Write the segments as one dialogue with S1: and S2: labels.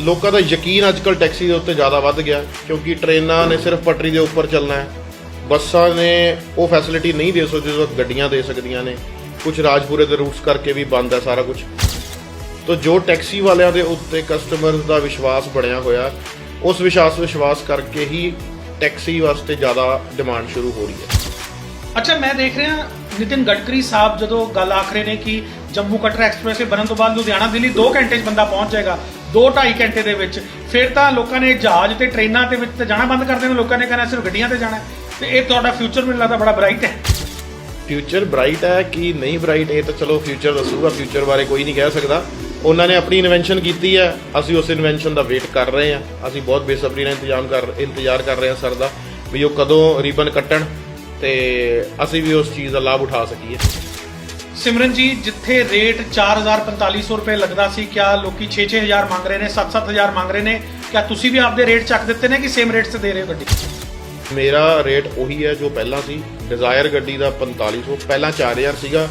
S1: ਲੋਕਾਂ ਦਾ ਯਕੀਨ ਅੱਜਕੱਲ ਟੈਕਸੀ ਦੇ ਉੱਤੇ ਜ਼ਿਆਦਾ ਵੱਧ ਗਿਆ, ਕਿਉਂਕਿ ਟ੍ਰੇਨਾਂ ਨੇ ਸਿਰਫ ਪਟਰੀ ਦੇ ਉੱਪਰ ਚੱਲਣਾ ਹੈ। ਬੱਸਾਂ ਨੇ ਉਹ ਫੈਸਿਲਿਟੀ ਨਹੀਂ ਦੇ ਸਕਦੇ ਜੋ ਗੱਡੀਆਂ ਦੇ ਸਕਦੀਆਂ ਨੇ। ਕੁਝ ਰਾਜਪੁਰੇ ਦੇ ਰੂਟਸ ਕਰਕੇ ਵੀ ਬੰਦ ਹੈ ਸਾਰਾ ਕੁਝ ਤੋ ਜੋ ਟੈਕਸੀ ਵਾਲਿਆਂ ਦੇ ਉੱਤੇ ਕਸਟਮਰ ਦਾ ਵਿਸ਼ਵਾਸ ਬਣਿਆ ਹੋਇਆ, ਉਸ ਵਿਸ਼ਵਾਸ ਵਿਸ਼ਵਾਸ ਕਰਕੇ ਹੀ ਟੈਕਸੀ ਵਾਸਤੇ ਜ਼ਿਆਦਾ ਡਿਮਾਂਡ ਸ਼ੁਰੂ ਹੋ ਰਹੀ ਹੈ।
S2: ਅੱਛਾ, ਮੈਂ ਦੇਖ ਰਿਹਾ ਨਿਤਿਨ ਗਡਕਰੀ ਸਾਹਿਬ ਜਦੋਂ ਗੱਲ ਆਖ ਰਹੇ ਨੇ ਕਿ ਜੰਮੂ ਕਟਰਾ ਐਕਸਪ੍ਰੈਸਵੇ ਬਣਨ ਤੋਂ ਬਾਅਦ ਲੁਧਿਆਣਾ, ਦਿੱਲੀ 2 ਘੰਟੇ 'ਚ ਬੰਦਾ ਪਹੁੰਚ ਜਾਏਗਾ 2.5 ਘੰਟੇ ਦੇ ਵਿੱਚ। ਫਿਰ ਤਾਂ ਲੋਕਾਂ ਨੇ ਜਹਾਜ਼ ਤੇ ਟ੍ਰੇਨਾਂ ਤੇ ਵਿੱਚ ਤੇ ਜਾਣਾ ਬੰਦ ਕਰ ਦੇਣਾ, ਲੋਕਾਂ ਨੇ ਕਹਿਣਾ ਸਿਰਫ ਗੱਡੀਆਂ ਤੇ ਜਾਣਾ ਤੇ ਇਹ ਤੁਹਾਡਾ ਫਿਊਚਰ ਮੈਨੂੰ ਲੱਗਦਾ ਬੜਾ ਬ੍ਰਾਈਟ ਹੈ।
S1: ਫਿਊਚਰ ਬ੍ਰਾਈਟ ਹੈ ਕਿ ਨਹੀਂ ਬ੍ਰਾਈਟ ਇਹ ਤਾਂ ਚਲੋ ਫਿਊਚਰ ਦੱਸੂਗਾ ਫਿਊਚਰ ਬਾਰੇ ਕੋਈ ਨਹੀਂ ਕਹਿ ਸਕਦਾ। ਉਹਨਾਂ ਨੇ ਆਪਣੀ ਇਨਵੈਂਸ਼ਨ ਕੀਤੀ ਹੈ, ਅਸੀਂ ਉਸ ਇਨਵੈਂਸ਼ਨ ਦਾ ਵੇਟ ਕਰ ਰਹੇ ਹਾਂ। ਅਸੀਂ ਬਹੁਤ ਬੇਸਬਰੀ ਨਾਲ ਇੰਤਜ਼ਾਮ ਕਰ, ਇੰਤਜ਼ਾਰ ਕਰ ਰਹੇ ਹਾਂ ਸਰ ਦਾ, ਵੀ ਉਹ ਕਦੋਂ ਰੀਬਨ ਕੱਟਣ ਤੇ ਅਸੀਂ ਵੀ ਉਸ ਚੀਜ਼ ਦਾ ਲਾਭ ਉਠਾ ਸਕੀਏ।
S2: ਸਿਮਰਨ ਜੀ, ਜਿੱਥੇ ਰੇਟ 4450 ਰੁਪਏ ਲੱਗਦਾ ਸੀ, ਕਿਆ ਲੋਕੀ 6-6000 ਮੰਗ ਰਹੇ ਨੇ 7-7000 ਮੰਗ ਰਹੇ ਨੇ, ਕਿਆ ਤੁਸੀਂ ਵੀ ਆਪਦੇ ਰੇਟ ਚੱਕ ਦਿੱਤੇ ਨੇ ਕਿ ਸੇਮ ਰੇਟ ਤੇ ਦੇ ਰਹੇ ਹੋ ਗੱਡੀ?
S1: ਮੇਰਾ ਰੇਟ ਉਹੀ ਹੈ ਜੋ ਪਹਿਲਾਂ ਸੀ ਡਿਜ਼ਾਇਰ ਗੱਡੀ ਦਾ 4500 ਪਹਿਲਾਂ 4000 ਸੀਗਾ,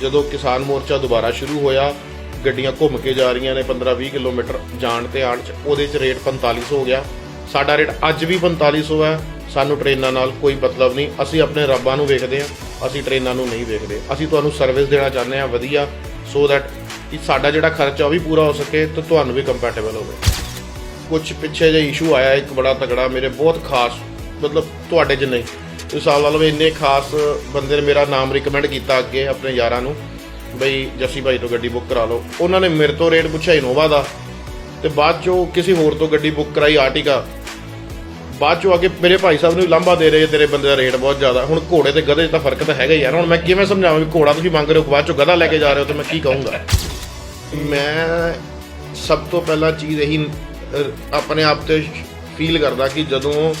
S1: ਜਦੋਂ ਕਿਸਾਨ ਮੋਰਚਾ ਦੁਬਾਰਾ ਸ਼ੁਰੂ ਹੋਇਆ, ਗੱਡੀਆਂ ਘੁੰਮ ਕੇ ਜਾ ਰਹੀਆਂ ਨੇ 15-20 ਕਿਲੋਮੀਟਰ ਜਾਣ ਤੇ ਆਣ ਚ, ਉਹਦੇ ਚ ਰੇਟ 4500 ਹੋ ਗਿਆ। ਸਾਡਾ ਰੇਟ ਅੱਜ ਵੀ 4500 ਹੈ, ਸਾਨੂੰ ਟ੍ਰੇਨਾਂ ਨਾਲ ਕੋਈ ਮਤਲਬ ਨਹੀਂ, ਅਸੀਂ ਆਪਣੇ ਰੱਬਾਂ ਨੂੰ ਵੇਖਦੇ ਹਾਂ। ਅਸੀਂ ਟ੍ਰੇਨਾਂ ਨੂੰ ਨਹੀਂ ਵੇਖਦੇ ਅਸੀਂ ਤੁਹਾਨੂੰ ਸਰਵਿਸ ਦੇਣਾ ਚਾਹੁੰਦੇ ਹਾਂ, ਵਧੀਆ। ਸੋ ਦੈਟ ਕਿ ਸਾਡਾ ਜਿਹੜਾ ਖਰਚਾ ਉਹ ਵੀ ਪੂਰਾ ਹੋ ਸਕੇ ਤੇ ਤੁਹਾਨੂੰ ਵੀ ਕੰਪੈਟੇਬਲ ਹੋਵੇ। ਕੁਝ ਪਿੱਛੇ ਜਿਹਾ ਇਸ਼ੂ ਆਇਆ, ਇੱਕ ਬੜਾ ਤਗੜਾ ਮੇਰੇ ਬਹੁਤ ਖਾਸ, ਮਤਲਬ ਤੁਹਾਡੇ ਜਿੰਨੇ ਤੁਸੀਂ ਹਿਸਾਬ ਲਾ ਲਓ ਵੀ ਇੰਨੇ ਖਾਸ ਬੰਦੇ ਨੇ ਮੇਰਾ ਨਾਮ ਰਿਕਮੈਂਡ ਕੀਤਾ ਅੱਗੇ ਆਪਣੇ ਯਾਰਾਂ ਨੂੰ, ਬਈ ਜੱਸੀ ਭਾਈ ਤੋਂ ਗੱਡੀ ਬੁੱਕ ਕਰਾ ਲਓ। ਉਹਨਾਂ ਨੇ ਮੇਰੇ ਤੋਂ ਰੇਟ ਪੁੱਛਿਆ ਇਨੋਵਾ ਦਾ, ਤੇ ਬਾਅਦ ਚੋਂ ਕਿਸੇ ਹੋਰ ਤੋਂ ਗੱਡੀ ਬੁੱਕ ਕਰਾਈ ਆਰਟਿਕਾ ਬਾਅਦ ਚੋਂ ਆ ਕੇ ਮੇਰੇ ਭਾਈ ਸਾਹਿਬ ਨੂੰ ਲਾਂਭਾ ਦੇ ਰਹੇ ਤੇਰੇ ਬੰਦੇ ਦਾ ਰੇਟ ਬਹੁਤ ਜ਼ਿਆਦਾ। ਹੁਣ ਘੋੜੇ ਤੇ ਗਧੇ 'ਚ ਤਾਂ ਫ਼ਰਕ ਤਾਂ ਹੈਗਾ ਹੀ ਯਾਰ ਹੁਣ ਮੈਂ ਕਿਵੇਂ ਸਮਝਾਵਾਂ ਵੀ ਘੋੜਾ ਤੁਸੀਂ ਮੰਗ ਰਹੇ ਹੋ ਬਾਅਦ ਚੋਂ ਗਧਾ ਲੈ ਕੇ ਜਾ ਰਹੇ ਹੋ, ਤੇ ਮੈਂ ਕੀ ਕਹੂੰਗਾ? ਮੈਂ ਸਭ ਤੋਂ ਪਹਿਲਾਂ ਚੀਜ਼ ਇਹੀ ਆਪਣੇ ਆਪ ਤੇ ਫੀਲ ਕਰਦਾ ਕਿ ਜਦੋਂ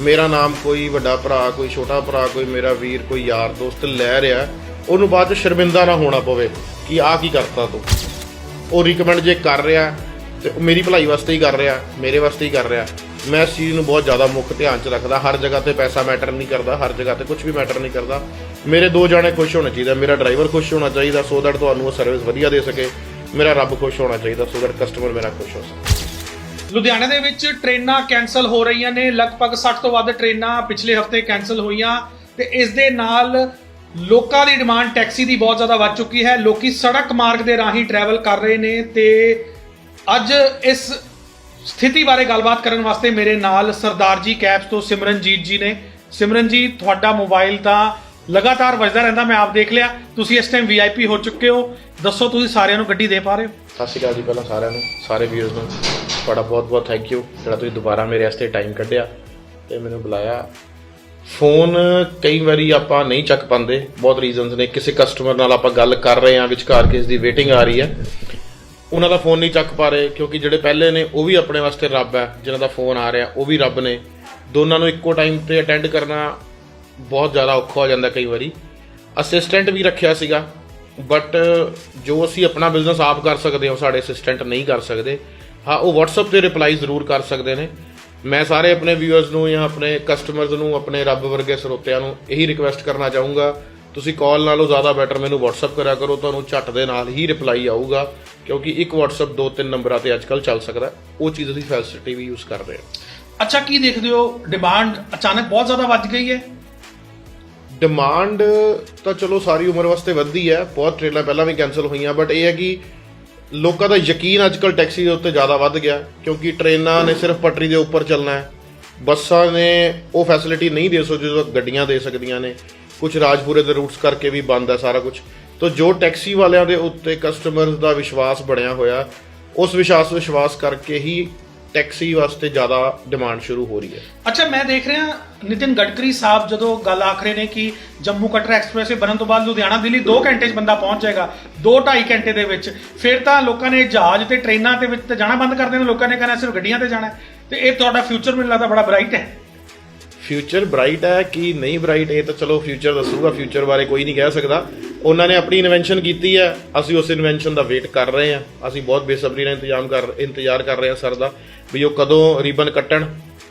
S1: ਮੇਰਾ ਨਾਮ ਕੋਈ ਵੱਡਾ ਭਰਾ, ਕੋਈ ਛੋਟਾ ਭਰਾ, ਕੋਈ ਮੇਰਾ ਵੀਰ, ਕੋਈ ਯਾਰ, ਦੋਸਤ ਲੈ ਰਿਹਾ, ਉਹਨੂੰ ਬਾਅਦ ਚ ਸ਼ਰਮਿੰਦਾ ਨਾ ਹੋਣਾ ਪਵੇ ਕਿ ਆਹ ਕੀ ਕਰਤਾ ਤੂੰ। ਉਹ ਰਿਕਮੈਂਡ ਜੇ ਕਰ ਰਿਹਾ ਤੇ ਉਹ ਮੇਰੀ ਭਲਾਈ ਵਾਸਤੇ ਹੀ ਕਰ ਰਿਹਾ, ਮੇਰੇ ਵਾਸਤੇ ਹੀ ਕਰ ਰਿਹਾ ਮੈਂ ਇਸ ਚੀਜ਼ ਨੂੰ ਬਹੁਤ ਜ਼ਿਆਦਾ ਮੁੱਖ ਧਿਆਨ 'ਚ ਰੱਖਦਾ। ਹਰ ਜਗ੍ਹਾ ਤੇ ਪੈਸਾ ਮੈਟਰ ਨਹੀਂ ਕਰਦਾ, ਹਰ ਜਗ੍ਹਾ ਤੇ ਕੁਝ ਵੀ ਮੈਟਰ ਨਹੀਂ ਕਰਦਾ। ਮੇਰੇ ਦੋ ਜਾਣੇ ਖੁਸ਼ ਹੋਣੇ ਚਾਹੀਦਾ, ਮੇਰਾ ਡਰਾਈਵਰ ਖੁਸ਼ ਹੋਣਾ ਚਾਹੀਦਾ ਸੋ ਦੈਟ ਤੁਹਾਨੂੰ ਉਹ ਸਰਵਿਸ ਵਧੀਆ ਦੇ ਸਕੇ। ਮੇਰਾ ਰੱਬ ਖੁਸ਼ ਹੋਣਾ ਚਾਹੀਦਾ ਸੋ ਦੈਟ ਕਸਟਮਰ ਮੇਰਾ ਖੁਸ਼ ਹੋ ਸਕੇ।
S2: ਲੁਧਿਆਣਾ ਦੇ ਵਿੱਚ ਟ੍ਰੇਨਾਂ ਕੈਨਸਲ ਹੋ ਰਹੀਆਂ ਨੇ। ਲਗਭਗ 60 ਤੋਂ ਵੱਧ ਟ੍ਰੇਨਾਂ ਪਿਛਲੇ ਹਫ਼ਤੇ ਕੈਨਸਲ ਹੋਈਆਂ ਤੇ ਇਸ ਦੇ ਨਾਲ ਲੋਕਾਂ ਦੀ ਡਿਮਾਂਡ ਟੈਕਸੀ ਦੀ ਬਹੁਤ ਜ਼ਿਆਦਾ ਵੱਧ ਚੁੱਕੀ ਹੈ। ਲੋਕੀ ਸੜਕ ਮਾਰਗ ਦੇ ਰਾਹੀਂ ਟਰੈਵਲ ਕਰ ਰਹੇ ਨੇ ਤੇ ਅੱਜ ਇਸ ਸਥਿਤੀ ਬਾਰੇ ਗੱਲਬਾਤ ਕਰਨ ਵਾਸਤੇ ਮੇਰੇ ਨਾਲ ਸਰਦਾਰ ਜੀ ਕੈਬਸ ਤੋਂ ਸਿਮਰਨਜੀਤ ਜੀ ਨੇ। ਸਿਮਰਨ ਜੀ ਤੁਹਾਡਾ ਮੋਬਾਈਲ ਤਾਂ ਲਗਾਤਾਰ ਵੱਜਦਾ ਰਹਿੰਦਾ, ਮੈਂ ਆਪ ਦੇਖ ਲਿਆ। ਤੁਸੀਂ ਇਸ ਟਾਈਮ ਵੀਆਈਪੀ ਹੋ ਚੁੱਕੇ ਹੋ। ਦੱਸੋ ਤੁਸੀਂ ਸਾਰਿਆਂ ਨੂੰ ਗੱਡੀ ਦੇ ਪਾ ਰਹੇ ਹੋ?
S1: ਸਤਿ ਸ਼੍ਰੀ ਅਕਾਲ ਜੀ ਪਹਿਲਾਂ ਸਾਰਿਆਂ ਨੂੰ, ਸਾਰੇ ਵੀਅਰਸ ਨੂੰ। ਤੁਹਾਡਾ ਬਹੁਤ ਬਹੁਤ ਥੈਂਕ ਯੂ ਜਿਹੜਾ ਤੁਸੀਂ ਦੁਬਾਰਾ ਮੇਰੇ ਵਾਸਤੇ ਟਾਈਮ ਕੱਢਿਆ ਤੇ ਮੈਨੂੰ ਬੁਲਾਇਆ। ਫੋਨ ਕਈ ਵਾਰੀ ਆਪਾਂ ਨਹੀਂ ਚੱਕ ਪਾਉਂਦੇ। ਬਹੁਤ ਰੀਜ਼ਨਸ ਨੇ। ਕਿਸੇ ਕਸਟਮਰ ਨਾਲ ਆਪਾਂ ਗੱਲ ਕਰ ਰਹੇ ਹਾਂ, ਵਿਚਕਾਰ ਕਿਸ ਦੀ ਵੇਟਿੰਗ ਆ ਰਹੀ ਹੈ। ਉਹਨਾਂ ਦਾ ਫੋਨ ਨਹੀਂ ਚੱਕ ਪਾ ਰਹੇ, ਕਿਉਂਕਿ ਜਿਹੜੇ ਪਹਿਲੇ ਨੇ, ਉਹ ਵੀ ਆਪਣੇ ਵਾਸਤੇ ਰੱਬ ਹੈ, ਜਿਨ੍ਹਾਂ ਦਾ ਫੋਨ ਆ ਰਿਹਾ, ਉਹ ਵੀ ਰੱਬ ਨੇ। ਦੋਨਾਂ ਨੂੰ ਇੱਕੋ ਟਾਈਮ ਤੇ ਅਟੈਂਡ ਕਰਨਾ ਬਹੁਤ ਜ਼ਿਆਦਾ ਔਖਾ ਹੋ ਜਾਂਦਾ ਕਈ ਵਾਰੀ। ਅਸਿਸਟੈਂਟ ਵੀ ਰੱਖਿਆ ਸੀਗਾ ਬਟ ਜੋ ਅਸੀਂ ਆਪਣਾ ਬਿਜ਼ਨਸ ਆਪ ਕਰ ਸਕਦੇ ਹਾਂ ਸਾਡੇ ਅਸਿਸਟੈਂਟ ਨਹੀਂ ਕਰ ਸਕਦੇ। ਹਾਂ, ਉਹ WhatsApp ਤੇ ਰਿਪਲਾਈ ਜ਼ਰੂਰ ਕਰ ਸਕਦੇ ਨੇ। ਮੈਂ ਸਾਰੇ ਆਪਣੇ ਵਿਊਅਰਸ ਨੂੰ ਜਾਂ ਆਪਣੇ ਕਸਟਮਰਸ ਨੂੰ, ਆਪਣੇ ਰੱਬ ਵਰਗੇ ਸਰੋਤਿਆਂ ਨੂੰ ਇਹੀ ਰਿਕੁਐਸਟ ਕਰਨਾ ਚਾਹੂੰਗਾ ਤੁਸੀਂ ਕਾਲ ਨਾਲੋਂ ਜ਼ਿਆਦਾ ਬੈਟਰ ਮੈਨੂੰ WhatsApp ਕਰਿਆ ਕਰੋ ਤੁਹਾਨੂੰ ਝੱਟ ਦੇ ਨਾਲ ਹੀ ਰਿਪਲਾਈ ਆਊਗਾ ਕਿਉਂਕਿ ਇੱਕ WhatsApp ਦੋ ਤਿੰਨ ਨੰਬਰਾਂ ਤੇ ਅੱਜਕੱਲ ਚੱਲ ਸਕਦਾ। ਉਹ ਚੀਜ਼ ਅਸੀਂ ਫੈਸਿਲਿਟੀ ਵੀ ਯੂਜ਼ ਕਰ ਰਹੇ ਹਾਂ।
S2: ਅੱਛਾ ਕੀ ਦੇਖਦੇ ਹੋ? ਡਿਮਾਂਡ ਅਚਾਨਕ ਬਹੁਤ ਜ਼ਿਆਦਾ ਵੱਧ ਗਈ ਹੈ?
S1: ਡਿਮਾਂਡ ਤਾਂ ਚਲੋ ਸਾਰੀ ਉਮਰ ਵਾਸਤੇ ਵੱਧਦੀ ਹੈ ਬਹੁਤ ਟ੍ਰੇਨਾਂ ਪਹਿਲਾਂ ਵੀ ਕੈਨਸਲ ਹੋਈਆਂ ਬਟ ਇਹ ਹੈ ਕਿ ਲੋਕਾਂ ਦਾ ਯਕੀਨ ਅੱਜਕੱਲ ਟੈਕਸੀ ਦੇ ਉੱਤੇ ਜ਼ਿਆਦਾ ਵੱਧ ਗਿਆ ਕਿਉਂਕਿ ਟ੍ਰੇਨਾਂ ਨੇ ਸਿਰਫ ਪਟਰੀ ਦੇ ਉੱਪਰ ਚੱਲਣਾ ਹੈ। ਬੱਸਾਂ ਨੇ ਉਹ ਫੈਸਿਲਿਟੀ ਨਹੀਂ ਦੇ ਸਕਦੇ ਜੋ ਗੱਡੀਆਂ ਦੇ ਸਕਦੀਆਂ ਨੇ। ਕੁਝ ਰਾਜਪੁਰੇ ਦੇ ਰੂਟਸ ਕਰਕੇ ਵੀ ਬੰਦ ਹੈ ਸਾਰਾ ਕੁਝ ਤੋ ਜੋ ਟੈਕਸੀ ਵਾਲਿਆਂ ਦੇ ਉੱਤੇ ਕਸਟਮਰਸ ਦਾ ਵਿਸ਼ਵਾਸ ਬਣਿਆ ਹੋਇਆ, ਉਸ ਵਿਸ਼ਵਾਸ ਵਿਸ਼ਵਾਸ ਕਰਕੇ ਹੀ ਟੈਕਸੀ ਵਾਸਤੇ ਜ਼ਿਆਦਾ ਡਿਮਾਂਡ ਸ਼ੁਰੂ ਹੋ ਰਹੀ ਹੈ।
S2: ਅੱਛਾ, ਮੈਂ ਦੇਖ ਰਿਹਾ ਨਿਤਿਨ ਗਡਕਰੀ ਸਾਹਿਬ ਜਦੋਂ ਗੱਲ ਆਖ ਰਹੇ ਨੇ ਕਿ ਜੰਮੂ ਕਟਰਾ ਐਕਸਪ੍ਰੈਸਵੇ ਬਣਨ ਤੋਂ ਬਾਅਦ ਲੁਧਿਆਣਾ, ਦਿੱਲੀ 2 ਘੰਟੇ 'ਚ ਬੰਦਾ ਪਹੁੰਚ ਜਾਏਗਾ 2.5 ਘੰਟੇ ਦੇ ਵਿੱਚ। ਫਿਰ ਤਾਂ ਲੋਕਾਂ ਨੇ ਜਹਾਜ਼ ਤੇ ਟ੍ਰੇਨਾਂ ਦੇ ਵਿੱਚ ਤੇ ਜਾਣਾ ਬੰਦ ਕਰ ਦੇਣਾ, ਲੋਕਾਂ ਨੇ ਕਹਿਣਾ ਸਿਰਫ ਗੱਡੀਆਂ ਤੇ ਜਾਣਾ ਤੇ ਇਹ ਤੁਹਾਡਾ ਫਿਊਚਰ ਮੈਨੂੰ ਲੱਗਦਾ ਬੜਾ ਬ੍ਰਾਈਟ ਹੈ।
S1: ਫਿਊਚਰ ਬ੍ਰਾਈਟ ਹੈ ਕਿ ਨਹੀਂ ਬ੍ਰਾਈਟ ਇਹ ਤਾਂ ਚਲੋ ਫਿਊਚਰ ਦੱਸੂਗਾ ਫਿਊਚਰ ਬਾਰੇ ਕੋਈ ਨਹੀਂ ਕਹਿ ਸਕਦਾ। ਉਹਨਾਂ ਨੇ ਆਪਣੀ ਇਨਵੈਂਸ਼ਨ ਕੀਤੀ ਹੈ, ਅਸੀਂ ਉਸ ਇਨਵੈਂਸ਼ਨ ਦਾ ਵੇਟ ਕਰ ਰਹੇ ਹਾਂ। ਅਸੀਂ ਬਹੁਤ ਬੇਸਬਰੀ ਨਾਲ ਇੰਤਜ਼ਾਮ ਕਰ, ਇੰਤਜ਼ਾਰ ਕਰ ਰਹੇ ਹਾਂ ਸਰ ਦਾ, ਵੀ ਉਹ ਕਦੋਂ ਰਿਬਨ ਕੱਟਣ।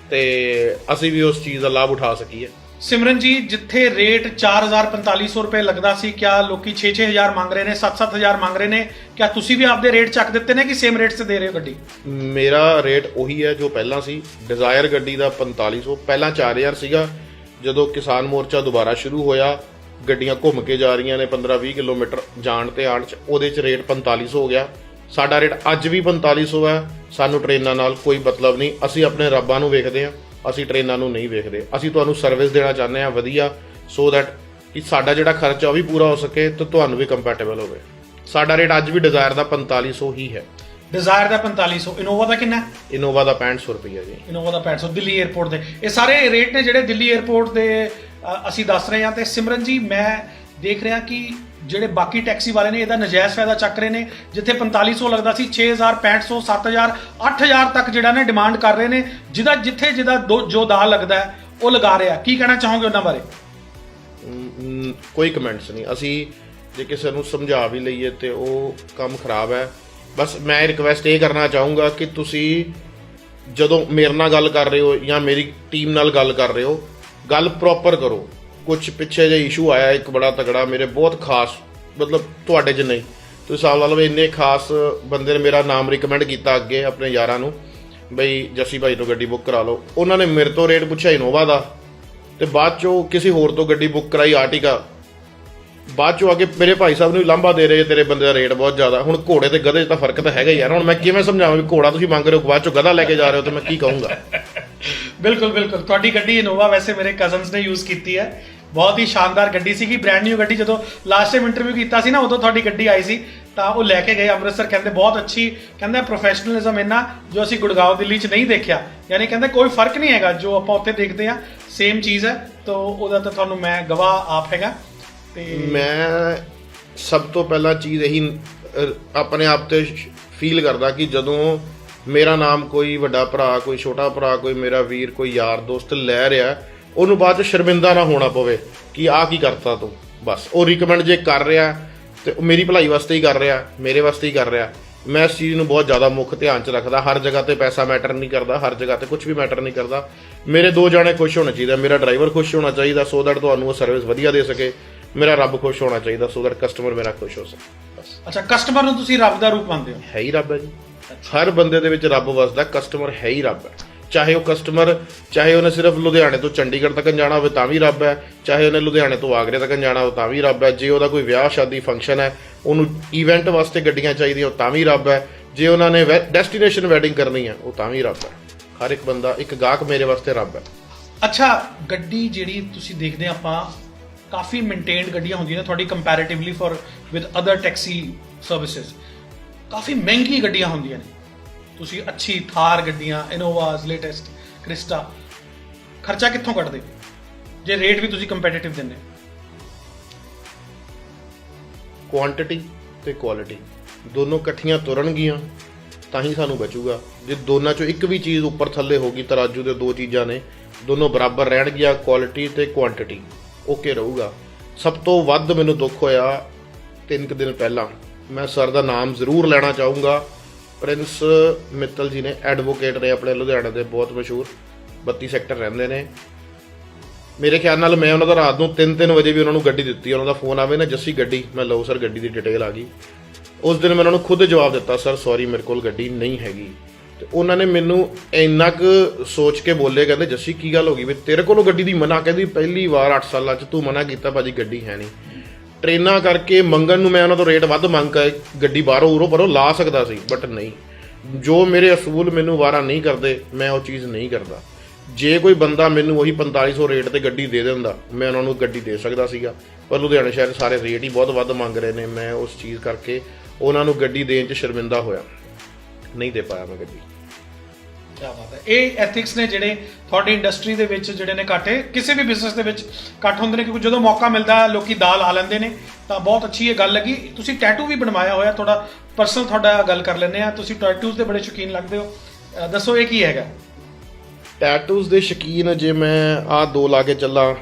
S1: ਤੇ ਅਸੀਂ ਵੀ ਉਸ ਚੀਜ਼ ਦਾ ਲਾਭ ਉਠਾ ਸਕੀਏ।
S2: ਸਿਮਰਨ ਜੀ ਜਿੱਥੇ ਰੇਟ 4450 ਰੁਪਏ ਲੱਗਦਾ ਸੀ ਕਿਆ ਲੋਕੀ 6-6000 ਮੰਗ ਰਹੇ ਨੇ 7-7000 ਮੰਗ ਰਹੇ ਨੇ? ਕਿਆ ਤੁਸੀਂ ਵੀ ਆਪਦੇ ਰੇਟ ਚੱਕ ਦਿੱਤੇ ਨੇ ਕਿ ਸੇਮ ਰੇਟ ਤੇ ਦੇ ਰਹੇ ਹੋ ਗੱਡੀ?
S1: ਮੇਰਾ ਰੇਟ ਉਹੀ ਹੈ ਜੋ ਪਹਿਲਾਂ ਸੀ। ਡਿਜ਼ਾਇਰ ਗੱਡੀ ਦਾ 4500 ਪਹਿਲਾਂ 4000 ਸੀਗਾ। ਜਦੋਂ ਕਿਸਾਨ ਮੋਰਚਾ ਦੁਬਾਰਾ ਸ਼ੁਰੂ ਹੋਇਆ ਗੱਡੀਆਂ ਘੁੰਮ ਕੇ ਜਾ ਰਹੀਆਂ ਨੇ 15-20 ਕਿਲੋਮੀਟਰ ਜਾਣ ਤੇ ਆਣ ਚ ਉਹਦੇ ਚ ਰੇਟ 4500 ਹੋ ਗਿਆ। ਸਾਡਾ ਰੇਟ ਅੱਜ ਵੀ 4500 ਹੈ। ਸਾਨੂੰ ਟ੍ਰੇਨਾਂ ਨਾਲ ਕੋਈ ਮਤਲਬ ਨਹੀਂ। ਅਸੀਂ ਆਪਣੇ ਰੱਬਾਂ ਨੂੰ ਵੇਖਦੇ ਹਾਂ। ਅਸੀਂ ਟ੍ਰੇਨਾਂ ਨੂੰ ਨਹੀਂ ਵੇਖਦੇ। ਅਸੀਂ ਤੁਹਾਨੂੰ ਸਰਵਿਸ ਦੇਣਾ ਚਾਹੁੰਦੇ ਹਾਂ ਵਧੀਆ। ਸੋ ਦੈਟ ਕਿ ਸਾਡਾ ਜਿਹੜਾ ਖਰਚਾ ਉਹ ਵੀ ਪੂਰਾ ਹੋ ਸਕੇ ਤੇ ਤੁਹਾਨੂੰ ਵੀ ਕੰਪੈਟੇਬਲ ਹੋਵੇ। ਸਾਡਾ ਰੇਟ ਅੱਜ ਵੀ ਡਿਜ਼ਾਇਰ ਦਾ 4500 ਹੀ ਹੈ।
S2: ਡਿਜ਼ਾਇਰ ਦਾ 4500 ਇਨੋਵਾ ਦਾ ਕਿੰਨਾ
S1: ਇਨੋਵਾ ਦਾ 6500 ਰੁਪਈਆ ਜੀ।
S2: ਇਨੋਵਾ ਦਾ 6500 ਦਿੱਲੀ 에ਅਰਪੋਰਟ ਦੇ। ਇਹ ਸਾਰੇ ਰੇਟ ਨੇ ਜਿਹੜੇ ਦਿੱਲੀ 에ਅਰਪੋਰਟ ਦੇ ਅਸੀਂ ਦੱਸ ਰਹੇ ਹਾਂ ਤੇ ਸਿਮਰਨ ਜੀ ਮੈਂ ਦੇਖ ਰਿਹਾ ਕਿ ਜਿਹੜੇ ਬਾਕੀ ਟੈਕਸੀ ਵਾਲੇ ਨੇ, ਇਹਦਾ ਨਜਾਇਜ਼ ਫਾਇਦਾ ਚੱਕ ਰਹੇ ਨੇ, ਜਿੱਥੇ 4500 ਲੱਗਦਾ ਸੀ 6000 6500 7000 8000 ਤੱਕ ਜਿਹੜਾ ਨੇ ਡਿਮਾਂਡ ਕਰ ਰਹੇ ਨੇ, ਜਿਹਦਾ ਜਿੱਥੇ ਜਿਹਦਾ ਦੋ- ਜੋ ਦਾ ਲੱਗਦਾ ਉਹ ਲਗਾ ਰਿਹਾ ਕੀ ਕਹਿਣਾ ਚਾਹੋਗੇ ਉਹਨਾਂ ਬਾਰੇ?
S1: ਕੋਈ ਕਮੈਂਟਸ ਨਹੀਂ। ਅਸੀਂ ਜੇ ਕਿਸੇ ਨੂੰ ਸਮਝਾ ਵੀ ਲਈਏ ਤੇ ਉਹ ਕੰਮ ਖਰਾਬ ਹੈ। ਬਸ ਮੈਂ ਰਿਕਵੈਸਟ ਇਹ ਕਰਨਾ ਚਾਹੂੰਗਾ ਕਿ ਤੁਸੀਂ ਜਦੋਂ ਮੇਰੇ ਨਾਲ ਗੱਲ ਕਰ ਰਹੇ ਹੋ ਜਾਂ ਮੇਰੀ ਟੀਮ ਨਾਲ ਗੱਲ ਕਰ ਰਹੇ ਹੋ, ਗੱਲ ਪ੍ਰੋਪਰ ਕਰੋ। ਕੁਝ ਪਿੱਛੇ ਜੇ ਇਸ਼ੂ ਆਇਆ, ਇੱਕ ਬੜਾ ਤਗੜਾ, ਮੇਰੇ ਬਹੁਤ ਖਾਸ, ਮਤਲਬ ਤੁਹਾਡੇ 'ਚ ਨਹੀਂ। ਤੁਸੀਂ ਹਿਸਾਬ ਲਾ ਲਓ ਇੰਨੇ ਖਾਸ ਬੰਦੇ ਨੇ ਮੇਰਾ ਨਾਮ ਰਿਕਮੈਂਡ ਕੀਤਾ ਅੱਗੇ ਆਪਣੇ ਯਾਰਾਂ ਨੂੰ, ਬਈ ਜੱਸੀ ਭਾਈ ਤੋਂ ਗੱਡੀ ਬੁੱਕ ਕਰਾ ਲਓ। ਉਹਨਾਂ ਨੇ ਮੇਰੇ ਤੋਂ ਰੇਟ ਪੁੱਛਿਆ ਇਨੋਵਾ ਦਾ, ਤੇ ਬਾਅਦ ਚੋਂ ਕਿਸੇ ਹੋਰ ਤੋਂ ਗੱਡੀ ਬੁੱਕ ਕਰਾਈ ਆਰਟਿਕਾ ਬਾਅਦ ਚੋਂ ਆ ਮੇਰੇ ਭਾਈ ਸਾਹਿਬ ਨੂੰ ਲਾਂਭਾ ਦੇ ਰਹੇ ਤੇਰੇ ਬੰਦੇ ਦਾ ਰੇਟ ਬਹੁਤ ਜ਼ਿਆਦਾ। ਹੁਣ ਘੋੜੇ ਤੇ ਗਧੇ 'ਚ ਤਾਂ ਫ਼ਰਕ ਤਾਂ ਹੈਗਾ ਯਾਰ ਹੁਣ ਮੈਂ ਕਿਵੇਂ ਸਮਝਾਵਾਂ ਵੀ ਘੋੜਾ ਤੁਸੀਂ ਮੰਗ ਰਹੇ ਹੋ, ਬਾਅਦ ਚੋਂ ਗਧਾ ਲੈ ਕੇ ਜਾ ਰਹੇ ਹੋ, ਤੇ ਮੈਂ ਕੀ ਕਹੂੰਗਾ?
S2: ਬਿਲਕੁਲ ਬਿਲਕੁਲ। ਤੁਹਾਡੀ ਗੱਡੀ ਇਨੋਵਾ ਵੈਸੇ ਮੇਰੇ ਕਜ਼ਨਸ ਨੇ ਯੂਜ਼ ਕੀਤੀ ਹੈ। ਬਹੁਤ ਹੀ ਸ਼ਾਨਦਾਰ ਗੱਡੀ ਸੀਗੀ ਬ੍ਰੈਂਡ ਨਿਊ ਗੱਡੀ ਜਦੋਂ ਲਾਸਟ ਟਾਈਮ ਇੰਟਰਵਿਊ ਕੀਤਾ ਸੀ ਨਾ, ਉਦੋਂ ਤੁਹਾਡੀ ਗੱਡੀ ਆਈ ਸੀ, ਤਾਂ ਉਹ ਲੈ ਕੇ ਗਏ ਅੰਮ੍ਰਿਤਸਰ, ਕਹਿੰਦੇ ਬਹੁਤ ਅੱਛੀ, ਕਹਿੰਦੇ ਪ੍ਰੋਫੈਸ਼ਨਲਿਜ਼ਮ ਇੰਨਾ ਜੋ ਅਸੀਂ ਗੁੜਗਾਉਂ ਦਿੱਲੀ 'ਚ ਨਹੀਂ ਦੇਖਿਆ। ਯਾਨੀ ਕਹਿੰਦਾ ਕੋਈ ਫ਼ਰਕ ਨਹੀਂ ਹੈਗਾ, ਜੋ ਆਪਾਂ ਉੱਥੇ ਦੇਖਦੇ ਆ ਸੇਮ ਚੀਜ਼ ਹੈ, ਤਾਂ ਉਹਦਾ ਤਾਂ ਤੁਹਾਨੂੰ ਮੈਂ ਗਵਾਹ ਆਪ ਹੈਗਾ, ਤੇ
S1: ਮੈਂ ਸਭ ਤੋਂ ਪਹਿਲਾਂ ਚੀਜ਼ ਇਹੀ ਆਪਣੇ ਆਪ ਤੇ ਫੀਲ ਕਰਦਾ ਕਿ ਜਦੋਂ ਮੇਰਾ ਨਾਮ ਕੋਈ ਵੱਡਾ ਭਰਾ, ਕੋਈ ਛੋਟਾ ਭਰਾ, ਕੋਈ ਮੇਰਾ ਵੀਰ, ਕੋਈ ਯਾਰ, ਦੋਸਤ ਲੈ ਰਿਹਾ ਉਹਨੂੰ ਬਾਅਦ ਚ ਸ਼ਰਮਿੰਦਾ ਨਾ ਹੋਣਾ ਪਵੇ ਕਿ ਆਹ ਕੀ ਕਰਤਾ ਤੂੰ। ਬਸ ਉਹ ਰਿਕਮੈਂਡ ਜੇ ਕਰ ਰਿਹਾ ਤੇ ਉਹ ਮੇਰੀ ਭਲਾਈ ਵਾਸਤੇ ਹੀ ਕਰ ਰਿਹਾ ਮੇਰੇ ਵਾਸਤੇ ਹੀ ਕਰ ਰਿਹਾ। ਮੈਂ ਇਸ ਚੀਜ਼ ਨੂੰ ਬਹੁਤ ਜ਼ਿਆਦਾ ਮੁੱਖ ਧਿਆਨ 'ਚ ਰੱਖਦਾ। ਹਰ ਜਗ੍ਹਾ ਤੇ ਪੈਸਾ ਮੈਟਰ ਨਹੀਂ ਕਰਦਾ ਹਰ ਜਗ੍ਹਾ ਤੇ ਕੁਝ ਵੀ ਮੈਟਰ ਨਹੀਂ ਕਰਦਾ। ਮੇਰੇ ਦੋ ਜਾਣੇ ਖੁਸ਼ ਹੋਣੇ ਚਾਹੀਦਾ ਮੇਰਾ ਡਰਾਈਵਰ ਖੁਸ਼ ਹੋਣਾ ਚਾਹੀਦਾ ਸੋ ਦੈਟ ਤੁਹਾਨੂੰ ਉਹ ਸਰਵਿਸ ਵਧੀਆ ਦੇ ਸਕੇ। ਮੇਰਾ ਰੱਬ ਖੁਸ਼ ਹੋਣਾ ਚਾਹੀਦਾ ਸੋ ਦੈਟ ਕਸਟਮਰ ਮੇਰਾ ਖੁਸ਼ ਹੋ ਸਕੇ। ਬਸ।
S2: ਅੱਛਾ ਕਸਟਮਰ ਨੂੰ ਤੁਸੀਂ ਰੱਬ ਦਾ ਰੂਪ ਮੰਨਦੇ ਹੋ?
S1: ਹੈ ਹੀ ਰੱਬ ਹੈ ਜੀ। ਹਰ ਬੰਦੇ ਦੇ ਵਿੱਚ ਰੱਬ ਵਸਦਾ ਕਸਟਮਰ ਹੈ ਹੀ ਰੱਬ ਹੈ। ਚਾਹੇ ਉਹ ਕਸਟਮਰ ਚਾਹੇ ਉਹਨੇ ਸਿਰਫ ਲੁਧਿਆਣੇ ਤੋਂ ਚੰਡੀਗੜ੍ਹ ਤੱਕ ਜਾਣਾ ਹੋਵੇ ਤਾਂ ਵੀ ਰੱਬ ਹੈ, ਚਾਹੇ ਉਹਨੇ ਲੁਧਿਆਣੇ ਤੋਂ ਆਗਰੇ ਤੱਕ ਜਾਣਾ ਹੋਵੇ ਤਾਂ ਵੀ ਰੱਬ ਹੈ, ਜੇ ਉਹਦਾ ਕੋਈ ਵਿਆਹ ਸ਼ਾਦੀ ਫੰਕਸ਼ਨ ਹੈ, ਉਹਨੂੰ ਇਵੈਂਟ ਵਾਸਤੇ ਗੱਡੀਆਂ ਚਾਹੀਦੀਆਂ, ਉਹ ਤਾਂ ਵੀ ਰੱਬ ਹੈ, ਜੇ ਉਹਨਾਂ ਨੇ ਡੈਸਟੀਨੇਸ਼ਨ ਵੈਡਿੰਗ ਕਰਨੀ ਹੈ, ਉਹ ਤਾਂ ਵੀ ਰੱਬ ਹੈ। ਹਰ ਇੱਕ ਬੰਦਾ, ਇੱਕ ਗਾਹਕ ਮੇਰੇ ਵਾਸਤੇ ਰੱਬ ਹੈ।
S2: ਅੱਛਾ, ਗੱਡੀ ਜਿਹੜੀ ਤੁਸੀਂ ਦੇਖਦੇ ਆ ਆਪਾਂ, ਕਾਫੀ ਮੇਨਟੇਨਡ ਗੱਡੀਆਂ ਹੁੰਦੀਆਂ ਨੇ, ਤੁਹਾਡੀ comparatively for with other taxi services ਕਾਫੀ ਮਹਿੰਗੀ ਗੱਡੀਆਂ ਹੁੰਦੀਆਂ ਨੇ। ਤੁਸੀਂ ਅੱਛੀ ਥਾਰ ਗੱਡੀਆਂ ਇਨੋਵਾਸ ਲੇਟੈਸਟ ਕ੍ਰਿਸਟਾ ਖਰਚਾ ਕਿੱਥੋਂ ਕੱਢਦੇ? ਜੇ ਰੇਟ ਵੀ ਤੁਸੀਂ ਕੰਪੈਟੀਟਿਵ ਦਿੰਦੇ।
S1: ਕੁਆਂਟੀਟੀ ਤੇ ਕੁਆਲਿਟੀ ਦੋਨੋਂ ਇਕੱਠੀਆਂ ਤੁਰਨਗੀਆਂ, ਤਾਂ ਹੀ ਸਾਨੂੰ ਬਚੂਗਾ। ਜੇ ਦੋਨਾਂ ਚੋਂ ਇੱਕ ਵੀ ਚੀਜ਼ ਉੱਪਰ ਥੱਲੇ ਹੋਗੀ ਤਰਾਜੂ ਦੇ ਦੋ ਚੀਜ਼ਾਂ ਨੇ, ਦੋਨੋਂ ਬਰਾਬਰ ਰਹਿਣਗੀਆਂ ਕੁਆਲਿਟੀ ਤੇ ਕੁਆਂਟੀਟੀ ਓਕੇ ਰਹੂਗਾ। ਸਭ ਤੋਂ ਵੱਧ ਮੈਨੂੰ ਦੁੱਖ ਹੋਇਆ ਤਿੰਨ ਕੁ ਦਿਨ ਪਹਿਲਾਂ। ਮੈਂ ਸਰ ਦਾ ਨਾਮ ਜ਼ਰੂਰ ਲੈਣਾ ਚਾਹੂੰਗਾ। ਪ੍ਰਿੰਸ ਮਿੱਤਲ ਜੀ ਨੇ ਐਡਵੋਕੇਟ ਨੇ ਆਪਣੇ ਲੁਧਿਆਣਾ ਦੇ, ਬਹੁਤ ਮਸ਼ਹੂਰ 32 ਸੈਕਟਰ ਰਹਿੰਦੇ ਨੇ। ਮੇਰੇ ਖਿਆਲ ਨਾਲ ਮੈਂ ਉਹਨਾਂ ਦਾ ਰਾਤ ਨੂੰ 3-3 ਵਜੇ ਵੀ ਉਹਨਾਂ ਨੂੰ ਗੱਡੀ ਦਿੱਤੀ, ਉਹਨਾਂ ਦਾ ਫੋਨ ਆਵੇ ਨਾ, ਜੱਸੀ ਗੱਡੀ, ਮੈਂ ਲਓ ਸਰ ਗੱਡੀ ਦੀ ਡਿਟੇਲ ਆ ਗਈ। ਉਸ ਦਿਨ ਮੈਂ ਉਹਨਾਂ ਨੂੰ ਖੁਦ ਜਵਾਬ ਦਿੱਤਾ, ਸਰ ਸੌਰੀ ਮੇਰੇ ਕੋਲ ਗੱਡੀ ਨਹੀਂ ਹੈਗੀ। ਤੇ ਉਹਨਾਂ ਨੇ ਮੈਨੂੰ ਇੰਨਾ ਕੁ ਸੋਚ ਕੇ ਬੋਲੇ, ਕਹਿੰਦੇ, ਜੱਸੀ, ਕੀ ਗੱਲ ਹੋ ਗਈ? ਵੀ ਤੇਰੇ ਕੋਲੋਂ ਗੱਡੀ ਦੀ ਮਨਾ ਕਹਿੰਦੀ, ਪਹਿਲੀ ਵਾਰ 8 ਸਾਲਾਂ 'ਚ ਤੂੰ ਮਨਾ ਕੀਤਾ, ਭਾਜੀ ਗੱਡੀ ਹੈ ਨਹੀਂ। ਟ੍ਰੇਨਾਂ ਕਰਕੇ ਮੰਗਣ ਨੂੰ ਮੈਂ ਉਹਨਾਂ ਤੋਂ ਰੇਟ ਵੱਧ ਮੰਗ ਕੇ ਗੱਡੀ ਬਾਹਰੋਂ ਉਰੋਂ ਪਰੋਂ ਲਾ ਸਕਦਾ ਸੀ ਬਟ ਨਹੀਂ। ਜੋ ਮੇਰੇ ਅਸੂਲ ਮੈਨੂੰ ਵਾਰਾ ਨਹੀਂ ਕਰਦੇ, ਮੈਂ ਉਹ ਚੀਜ਼ ਨਹੀਂ ਕਰਦਾ। ਜੇ ਕੋਈ ਬੰਦਾ ਮੈਨੂੰ ਉਹੀ 4500 ਰੇਟ ਤੇ ਗੱਡੀ ਦੇ ਦਿੰਦਾ, ਮੈਂ ਉਹਨਾਂ ਨੂੰ ਗੱਡੀ ਦੇ ਸਕਦਾ ਸੀਗਾ। ਪਰ ਲੁਧਿਆਣਾ ਸ਼ਹਿਰ ਸਾਰੇ ਰੇਟ ਹੀ ਬਹੁਤ ਵੱਧ ਮੰਗ ਰਹੇ ਨੇ, ਮੈਂ ਉਸ ਚੀਜ਼ ਕਰਕੇ ਉਹਨਾਂ ਨੂੰ ਗੱਡੀ ਦੇਣ 'ਚ ਸ਼ਰਮਿੰਦਾ ਹੋਇਆ। ਨਹੀਂ ਦੇ ਪਾਇਆ ਮੈਂ ਗੱਡੀ।
S2: ਕੀ ਬਾਤ ਹੈ। ਇਹ ਐਥਿਕਸ ਨੇ ਜਿਹੜੇ ਤੁਹਾਡੀ ਇੰਡਸਟਰੀ ਦੇ ਵਿੱਚ ਜਿਹੜੇ ਨੇ ਘਾਟੇ, ਕਿਸੇ ਵੀ ਬਿਜ਼ਨਸ ਦੇ ਵਿੱਚ ਘੱਟ ਹੁੰਦੇ ਨੇ, ਕਿਉਂਕਿ ਜਦੋਂ ਮੌਕਾ ਮਿਲਦਾ, ਲੋਕੀ ਦਾਲ ਆ ਲੈਂਦੇ ਨੇ, ਤਾਂ ਬਹੁਤ ਅੱਛੀ ਇਹ ਗੱਲ ਲੱਗੀ। ਤੁਸੀਂ ਟੈਟੂ ਵੀ ਬਣਵਾਇਆ ਹੋਇਆ ਥੋੜਾ ਪਰਸਨਲ ਤੁਹਾਡਾ ਗੱਲ ਕਰ ਲੈਂਦੇ ਆ ਤੁਸੀਂ ਟੈਟੂਜ਼ ਦੇ ਬੜੇ ਸ਼ੌਕੀਨ ਲੱਗਦੇ ਹੋ। ਦੱਸੋ, ਇਹ ਕੀ ਹੈਗਾ?
S1: ਟੈਟੂਜ਼ ਦੇ ਸ਼ੌਕੀਨ ਜੇ ਮੈਂ ਆ ਦੋ ਲਾ ਕੇ ਚੱਲਾਂ,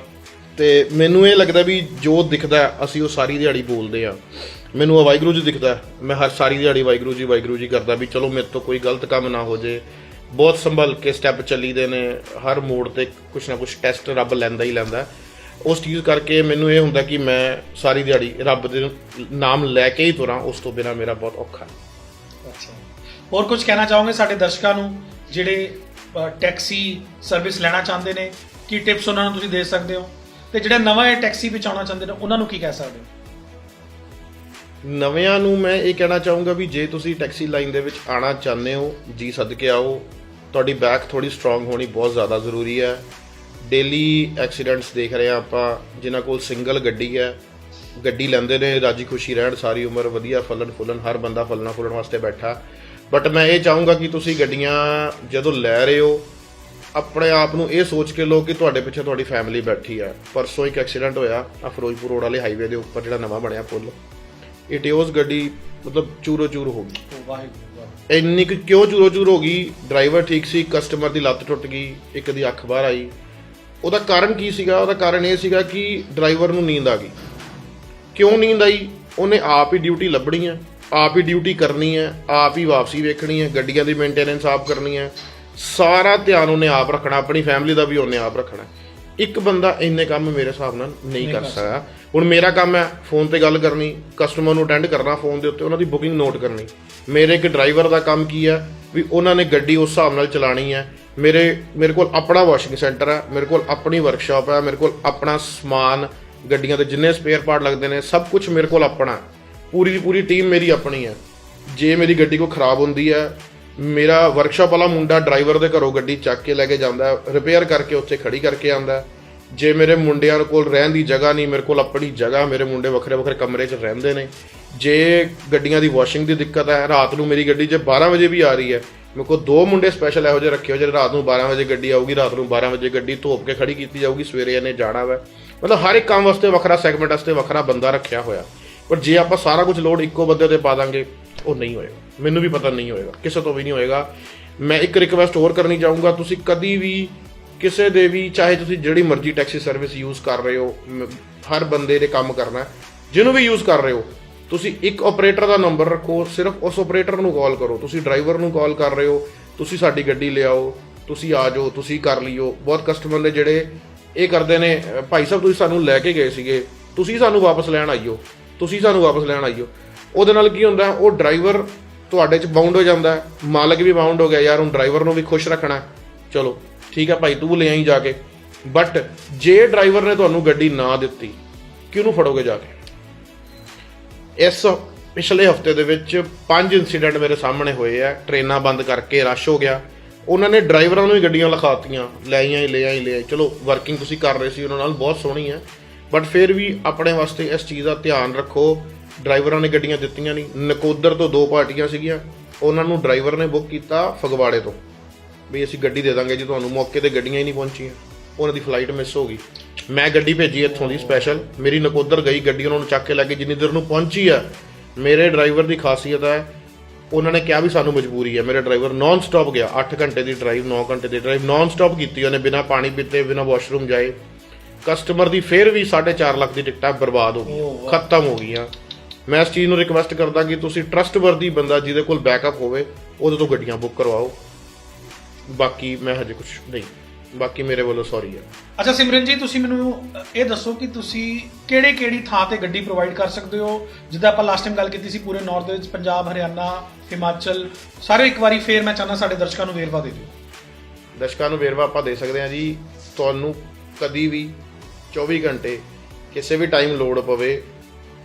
S1: ਤੇ ਮੈਨੂੰ ਇਹ ਲੱਗਦਾ ਵੀ ਜੋ ਦਿਖਦਾ, ਅਸੀਂ ਉਹ ਸਾਰੀ ਦਿਹਾੜੀ ਬੋਲਦੇ ਆ ਮੈਨੂੰ ਆ ਵਾਹਿਗੁਰੂ ਜੀ ਦਿਖਦਾ, ਮੈਂ ਹਰ ਸਾਰੀ ਦਿਹਾੜੀ ਵਾਹਿਗੁਰੂ ਜੀ ਵਾਹਿਗੁਰੂ ਜੀ ਕਰਦਾ ਵੀ ਚਲੋ ਮੇਰੇ ਤੋਂ ਕੋਈ ਗਲਤ ਕੰਮ ਨਾ ਹੋ ਜੇ ਬਹੁਤ ਸੰਭਲ ਕੇ ਸਟੈਪ ਚੱਲੀਦੇ ਨੇ, ਹਰ ਮੋੜ ਤੇ ਕੁਛ ਨਾ ਕੁਛ ਟੈਸਟ ਰੱਬ ਲੈਂਦਾ ਹੀ ਲੈਂਦਾ। ਉਸ ਚੀਜ਼ ਕਰਕੇ ਮੈਨੂੰ ਇਹ ਹੁੰਦਾ ਕਿ ਮੈਂ ਸਾਰੀ ਦਿਹਾੜੀ ਰੱਬ ਦੇ ਨਾਮ ਲੈ ਕੇ ਹੀ ਤੁਰਾਂ, ਉਸ ਤੋਂ ਬਿਨਾ ਮੇਰਾ ਬਹੁਤ ਔਖਾ
S2: ਅੱਛਾ। ਹੋਰ ਕੁਝ ਕਹਿਣਾ ਚਾਹੋਗੇ ਸਾਡੇ ਦਰਸ਼ਕਾਂ ਨੂੰ, ਜਿਹੜੇ ਟੈਕਸੀ ਸਰਵਿਸ ਲੈਣਾ ਚਾਹੁੰਦੇ ਨੇ? ਕੀ ਟਿਪਸ ਉਹਨਾਂ ਨੂੰ ਤੁਸੀਂ ਦੇ ਸਕਦੇ ਹੋ? ਤੇ ਜਿਹੜੇ ਨਵਾਂ ਇਹ ਟੈਕਸੀ ਵਿੱਚ ਆਉਣਾ ਚਾਹੁੰਦੇ ਨੇ, ਉਹਨਾਂ ਨੂੰ ਕੀ ਕਹਿ ਸਕਦੇ ਹੋ?
S1: ਨਵਿਆਂ ਨੂੰ ਮੈਂ ਇਹ ਕਹਿਣਾ ਚਾਹੂੰਗਾ ਵੀ ਜੇ ਤੁਸੀਂ ਟੈਕਸੀ ਲਾਈਨ ਦੇ ਵਿੱਚ ਆਣਾ ਚਾਹੁੰਦੇ ਹੋ, ਜੀ ਸਦਕੇ ਆਓ। ਤੁਹਾਡੀ ਬੈਕ ਥੋੜੀ ਸਟਰੋਂਗ ਹੋਣੀ ਬਹੁਤ ਜ਼ਿਆਦਾ ਜ਼ਰੂਰੀ ਹੈ। ਡੇਲੀ ਐਕਸੀਡੈਂਟਸ ਦੇਖ ਰਹੇ ਆ ਆਪਾਂ, ਜਿਨ੍ਹਾਂ ਕੋਲ ਸਿੰਗਲ ਗੱਡੀ ਹੈ। ਗੱਡੀ ਲੈਂਦੇ ਨੇ, ਰਾਜੀ ਖੁਸ਼ੀ ਰਹਿਣ, ਸਾਰੀ ਉਮਰ ਵਧੀਆ ਫਲਣ ਫੁੱਲਣ, ਹਰ ਬੰਦਾ ਫਲਣਾ ਫੁੱਲਣ ਵਾਸਤੇ ਬੈਠਾ। ਬਟ ਮੈਂ ਇਹ ਚਾਹੂੰਗਾ ਕਿ ਤੁਸੀਂ ਗੱਡੀਆਂ ਜਦੋਂ ਲੈ ਰਹੇ ਹੋ, ਆਪਣੇ ਆਪ ਨੂੰ ਇਹ ਸੋਚ ਕੇ ਲਓ ਕਿ ਤੁਹਾਡੇ ਪਿੱਛੇ ਤੁਹਾਡੀ ਫੈਮਿਲੀ ਬੈਠੀ ਹੈ। ਪਰਸੋਂ ਇੱਕ ਐਕਸੀਡੈਂਟ ਹੋਇਆ ਆ ਫਿਰੋਜ਼ਪੁਰ ਰੋਡ ਵਾਲੇ ਹਾਈਵੇ ਦੇ ਉੱਪਰ ਜਿਹੜਾ ਨਵਾਂ ਬਣਿਆ ਪੁਲ। ਇਟਿਓਸ ਗੱਡੀ ਮਤਲਬ ਚੂਰੋ ਚੂਰ ਹੋ ਗਈ।
S2: ਵਾਹਿਗੁਰੂ।
S1: ਇੰਨੀ ਕੁ ਕਿਉਂ ਚੂਰੋ ਚੂਰ ਹੋ ਗਈ? ਡਰਾਈਵਰ ਠੀਕ ਸੀ ਕਸਟਮਰ ਦੀ ਲੱਤ ਟੁੱਟ ਗਈ ਇੱਕ ਦੀ ਅੱਖ ਬਾਹਰ ਆਈ। ਉਹਦਾ ਕਾਰਨ ਕੀ ਸੀਗਾ? ਉਹਦਾ ਕਾਰਨ ਇਹ ਸੀਗਾ ਕਿ ਡਰਾਈਵਰ ਨੂੰ ਨੀਂਦ ਆ ਗਈ। ਕਿਉਂ ਨੀਂਦ ਆਈ? ਉਹਨੇ ਆਪ ਹੀ ਡਿਊਟੀ ਲੱਭਣੀ ਹੈ ਆਪ ਹੀ ਡਿਊਟੀ ਕਰਨੀ ਹੈ ਆਪ ਹੀ ਵਾਪਸੀ ਵੇਖਣੀ ਹੈ ਗੱਡੀਆਂ ਦੀ ਮੇਨਟੇਨੈਂਸ ਆਪ ਕਰਨੀ ਹੈ ਸਾਰਾ ਧਿਆਨ ਉਹਨੇ ਆਪ ਰੱਖਣਾ ਆਪਣੀ ਫੈਮਿਲੀ ਦਾ ਵੀ ਉਹਨੇ ਆਪ ਰੱਖਣਾ। ਇੱਕ ਬੰਦਾ ਇੰਨੇ ਕੰਮ ਮੇਰੇ ਹਿਸਾਬ ਨਾਲ ਨਹੀਂ ਕਰ ਸਕਦਾ। ਹੁਣ ਮੇਰਾ ਕੰਮ ਹੈ ਫੋਨ ਤੇ ਗੱਲ ਕਰਨੀ ਕਸਟਮਰ ਨੂੰ ਅਟੈਂਡ ਕਰਨਾ ਫੋਨ ਦੇ ਉੱਤੇ ਉਹਨਾਂ ਦੀ ਬੁਕਿੰਗ ਨੋਟ ਕਰਨੀ। ਮੇਰੇ ਇੱਕ ਡਰਾਈਵਰ ਦਾ ਕੰਮ ਕੀ ਹੈ? ਵੀ ਉਹਨਾਂ ਨੇ ਗੱਡੀ ਉਸ ਹਿਸਾਬ ਨਾਲ ਚਲਾਣੀ ਹੈ। ਮੇਰੇ ਮੇਰੇ ਕੋਲ ਆਪਣਾ ਵਾਸ਼ਿੰਗ ਸੈਂਟਰ ਹੈ ਮੇਰੇ ਕੋਲ ਆਪਣੀ ਵਰਕਸ਼ਾਪ ਹੈ ਮੇਰੇ ਕੋਲ ਆਪਣਾ ਸਮਾਨ ਗੱਡੀਆਂ ਦੇ ਜਿੰਨੇ ਸਪੇਅਰ ਪਾਰਟ ਲੱਗਦੇ ਨੇ ਸਭ ਕੁਝ ਮੇਰੇ ਕੋਲ ਆਪਣਾ। ਪੂਰੀ ਦੀ ਪੂਰੀ ਟੀਮ ਮੇਰੀ ਆਪਣੀ ਹੈ। ਜੇ ਮੇਰੀ ਗੱਡੀ ਕੋ ਖਰਾਬ ਹੁੰਦੀ ਹੈ ਮੇਰਾ ਵਰਕਸ਼ਾਪ ਵਾਲਾ ਮੁੰਡਾ ਡਰਾਈਵਰ ਦੇ ਘਰੋਂ ਗੱਡੀ ਚੱਕ ਕੇ ਲੈ ਕੇ ਜਾਂਦਾ ਰਿਪੇਅਰ ਕਰਕੇ ਉੱਥੇ ਖੜੀ ਕਰਕੇ ਆਂਦਾ ਜੇ ਮੇਰੇ ਮੁੰਡਿਆਂ ਕੋਲ ਰਹਿਣ ਦੀ ਜਗ੍ਹਾ ਨਹੀਂ, ਮੇਰੇ ਕੋਲ ਆਪਣੀ ਜਗ੍ਹਾ, ਮੇਰੇ ਮੁੰਡੇ ਵੱਖਰੇ ਵੱਖਰੇ ਕਮਰੇ 'ਚ ਰਹਿੰਦੇ ਨੇ। ਜੇ ਗੱਡੀਆਂ ਦੀ ਵਾਸ਼ਿੰਗ ਦੀ ਦਿੱਕਤ ਹੈ, ਰਾਤ ਨੂੰ ਮੇਰੀ ਗੱਡੀ ਜੇ 12 ਵਜੇ ਵੀ ਆ ਰਹੀ ਹੈ, ਮੇਰੇ ਕੋਲ ਦੋ ਮੁੰਡੇ ਸਪੈਸ਼ਲ ਇਹੋ ਜਿਹੇ ਰੱਖੇ ਹੋ ਜਿਹੜੇ ਰਾਤ ਨੂੰ 12 ਵਜੇ ਗੱਡੀ ਆਊਗੀ, ਰਾਤ ਨੂੰ 12 ਵਜੇ ਗੱਡੀ ਧੋਪ ਕੇ ਖੜੀ ਕੀਤੀ ਜਾਊਗੀ, ਸਵੇਰੇ ਇਹਨੇ ਜਾਣਾ ਵਾ। ਮਤਲਬ ਹਰ ਇੱਕ ਕੰਮ ਵਾਸਤੇ ਵੱਖਰਾ ਸੈਗਮੈਂਟ ਵਾਸਤੇ ਵੱਖਰਾ ਬੰਦਾ ਰੱਖਿਆ ਹੋਇਆ। ਪਰ ਜੇ ਆਪਾਂ ਸਾਰਾ ਕੁਝ ਲੋਡ ਇੱਕੋ ਬੰਦੇ ਤੇ ਪਾ ਦਾਂਗੇ, ਉਹ ਨਹੀਂ ਹੋਏਗਾ। ਮੈਨੂੰ ਵੀ ਪਤਾ ਨਹੀਂ ਹੋਏਗਾ, ਕਿਸੇ ਤੋਂ ਵੀ ਨਹੀਂ ਹੋਏਗਾ। ਮੈਂ ਇੱਕ ਰਿਕਵੈਸਟ ਹੋਰ ਕਰਨੀ ਚਾਹੂੰਗਾ, ਤੁਸੀਂ ਕਦੀ ਵੀ ਕਿਸੇ ਦੇ ਵੀ, ਚਾਹੇ ਤੁਸੀਂ ਜਿਹੜੀ ਮਰਜ਼ੀ ਟੈਕਸੀ ਸਰਵਿਸ ਯੂਜ਼ ਕਰ ਰਹੇ ਹੋ ਹਰ ਬੰਦੇ ਦੇ ਕੰਮ ਕਰਨਾ ਜਿਹਨੂੰ ਵੀ ਯੂਜ਼ ਕਰ ਰਹੇ ਹੋ, ਤੁਸੀਂ ਇੱਕ ਆਪਰੇਟਰ ਦਾ ਨੰਬਰ ਰੱਖੋ, ਸਿਰਫ ਉਸ ਆਪਰੇਟਰ ਨੂੰ ਕਾਲ ਕਰੋ, ਤੁਸੀਂ ਡਰਾਈਵਰ ਨੂੰ ਕਾਲ ਕਰ ਰਹੇ ਹੋ, ਤੁਸੀਂ ਸਾਡੀ ਗੱਡੀ ਲਿਆਓ ਤੁਸੀਂ ਆ ਜਾਓ, ਤੁਸੀਂ ਕਰ ਲਿਓ। ਬਹੁਤ ਕਸਟਮਰ ਨੇ ਜਿਹੜੇ ਇਹ ਕਰਦੇ ਨੇ ਭਾਈ ਸਾਹਿਬ, ਤੁਸੀਂ ਸਾਨੂੰ ਲੈ ਕੇ ਗਏ ਸੀਗੇ, ਤੁਸੀਂ ਸਾਨੂੰ ਵਾਪਸ ਲੈਣ ਆਈਓ ਤੁਸੀਂ ਸਾਨੂੰ ਵਾਪਸ ਲੈਣ ਆਈਓ ਉਹਦੇ ਨਾਲ ਕੀ ਹੁੰਦਾ ਉਹ ਡਰਾਈਵਰ ਤੁਹਾਡੇ ਚ ਬਾਉਂਡ ਹੋ ਜਾਂਦਾ ਮਾਲਕ ਵੀ ਬਾਉਂਡ ਹੋ ਗਿਆ, ਯਾਰ ਹੁਣ ਡਰਾਈਵਰ ਨੂੰ ਵੀ ਖੁਸ਼ ਰੱਖਣਾ ਚਲੋ, ਠੀਕ ਹੈ ਭਾਈ, ਤੂੰ ਲੈ ਆਈ ਜਾ ਕੇ। ਬਟ ਜੇ ਡਰਾਈਵਰ ਨੇ ਤੁਹਾਨੂੰ ਗੱਡੀ ਨਾ ਦਿੱਤੀ, ਕਿਹਨੂੰ ਫੜੋਗੇ ਜਾ ਕੇ? ਇਸ ਪਿਛਲੇ ਹਫ਼ਤੇ ਦੇ ਵਿੱਚ ਪੰਜ ਇਨਸੀਡੈਂਟ ਮੇਰੇ ਸਾਹਮਣੇ ਹੋਏ ਆ। ਟ੍ਰੇਨਾਂ ਬੰਦ ਕਰਕੇ ਰਸ਼ ਹੋ ਗਿਆ। ਉਹਨਾਂ ਨੇ ਡਰਾਈਵਰਾਂ ਨੂੰ ਹੀ ਗੱਡੀਆਂ ਲਿਖਾਤੀਆਂ, ਲੈ ਆਈਆਂ ਹੀ ਲੈ ਆਈ ਲੈ ਆਈ। ਚਲੋ ਵਰਕਿੰਗ ਤੁਸੀਂ ਕਰ ਰਹੇ ਸੀ, ਉਹਨਾਂ ਨਾਲ ਬਹੁਤ ਸੋਹਣੀ ਹੈ ਬਟ ਫਿਰ ਵੀ ਆਪਣੇ ਵਾਸਤੇ ਇਸ ਚੀਜ਼ ਦਾ ਧਿਆਨ ਰੱਖੋ। ਡਰਾਈਵਰਾਂ ਨੇ ਗੱਡੀਆਂ ਦਿੱਤੀਆਂ ਨਹੀਂ। ਨਕੋਦਰ ਤੋਂ ਦੋ ਪਾਰਟੀਆਂ ਸੀਗੀਆਂ। ਉਹਨਾਂ ਨੂੰ ਡਰਾਈਵਰ ਨੇ ਬੁੱਕ ਕੀਤਾ ਫਗਵਾੜੇ ਤੋਂ। ਵੀ ਅਸੀਂ ਗੱਡੀ ਦੇ ਦਾਂਗੇ ਜੀ ਤੁਹਾਨੂੰ। ਮੌਕੇ ਤੇ ਗੱਡੀਆਂ ਹੀ ਨਹੀਂ ਪਹੁੰਚੀਆਂ। ਉਹਨਾਂ ਦੀ ਫਲਾਈਟ ਮਿਸ ਹੋ ਗਈ। ਮੈਂ ਗੱਡੀ ਭੇਜੀ ਇੱਥੋਂ ਦੀ ਸਪੈਸ਼ਲ। ਮੇਰੀ ਨਕੋਦਰ ਗਈ ਗੱਡੀ ਉਹਨਾਂ ਨੂੰ ਚੱਕ ਕੇ ਲੈ ਕੇ ਜਿੰਨੀ ਦੇਰ ਨੂੰ ਪਹੁੰਚੀ ਆ ਮੇਰੇ ਡਰਾਈਵਰ ਦੀ ਖਾਸੀਅਤ ਹੈ ਉਹਨਾਂ ਨੇ ਕਿਹਾ ਵੀ ਸਾਨੂੰ ਮਜਬੂਰੀ ਹੈ। ਮੇਰਾ ਡਰਾਈਵਰ ਨਾਨ ਸਟਾਪ ਗਿਆ। 8 ਘੰਟੇ ਦੀ ਡਰਾਈਵ 9 ਘੰਟੇ ਦੀ ਡਰਾਈਵ ਨਾਨ ਸਟਾਪ ਕੀਤੀ ਉਹਨੇ। ਬਿਨਾ ਪਾਣੀ ਪੀਤੇ ਬਿਨਾ ਵਾਸ਼ਰੂਮ ਜਾਏ। ਕਸਟਮਰ ਦੀ ਫੇਰ ਵੀ 4.5 ਲੱਖ ਦੀ ਟਿਕਟਾਂ ਬਰਬਾਦ ਹੋ ਗਈਆਂ। ਖਤਮ ਹੋ ਗਈਆਂ। ਮੈਂ ਇਸ ਚੀਜ਼ ਨੂੰ ਰਿਕਵੈਸਟ ਕਰਦਾ ਕਿ ਤੁਸੀਂ ਟਰਸਟਵਰਦੀ ਬੰਦਾ ਜਿਹਦੇ ਕੋਲ ਬੈਕਅਪ ਹੋਵੇ ਉਹਦੇ ਤੋਂ ਗੱਡੀਆਂ ਬੁੱਕ ਕਰਵਾਓ। ਬਾਕੀ ਮੈਂ ਹਜੇ ਕੁਝ ਨਹੀਂ। ਬਾਕੀ ਮੇਰੇ ਵੱਲੋਂ ਸੌਰੀ ਹੈ
S2: ਅੱਛਾ ਸਿਮਰਨ ਜੀ ਤੁਸੀਂ ਮੈਨੂੰ ਇਹ ਦੱਸੋ ਕਿ ਤੁਸੀਂ ਕਿਹੜੇ ਕਿਹੜੀ ਥਾਂ ਤੇ ਗੱਡੀ ਪ੍ਰੋਵਾਈਡ ਕਰ ਸਕਦੇ ਹੋ? ਜਿੱਦਾਂ ਆਪਾਂ ਲਾਸਟ ਟਾਈਮ ਗੱਲ ਕੀਤੀ ਸੀ ਪੂਰੇ ਨਾਰਥ ਦੇ ਵਿੱਚ ਪੰਜਾਬ ਹਰਿਆਣਾ ਹਿਮਾਚਲ ਸਾਰੇ ਇੱਕ ਵਾਰੀ ਫੇਰ ਮੈਂ ਚਾਹੁੰਦਾ ਸਾਡੇ ਦਰਸ਼ਕਾਂ ਨੂੰ ਵੇਰਵਾ ਦੇ ਦਿਓ।
S1: ਦਰਸ਼ਕਾਂ ਨੂੰ ਵੇਰਵਾ ਆਪਾਂ ਦੇ ਸਕਦੇ ਹਾਂ ਜੀ। ਤੁਹਾਨੂੰ ਕਦੀ ਵੀ 24 ਘੰਟੇ ਕਿਸੇ ਵੀ ਟਾਈਮ ਲੋਡ ਪਵੇ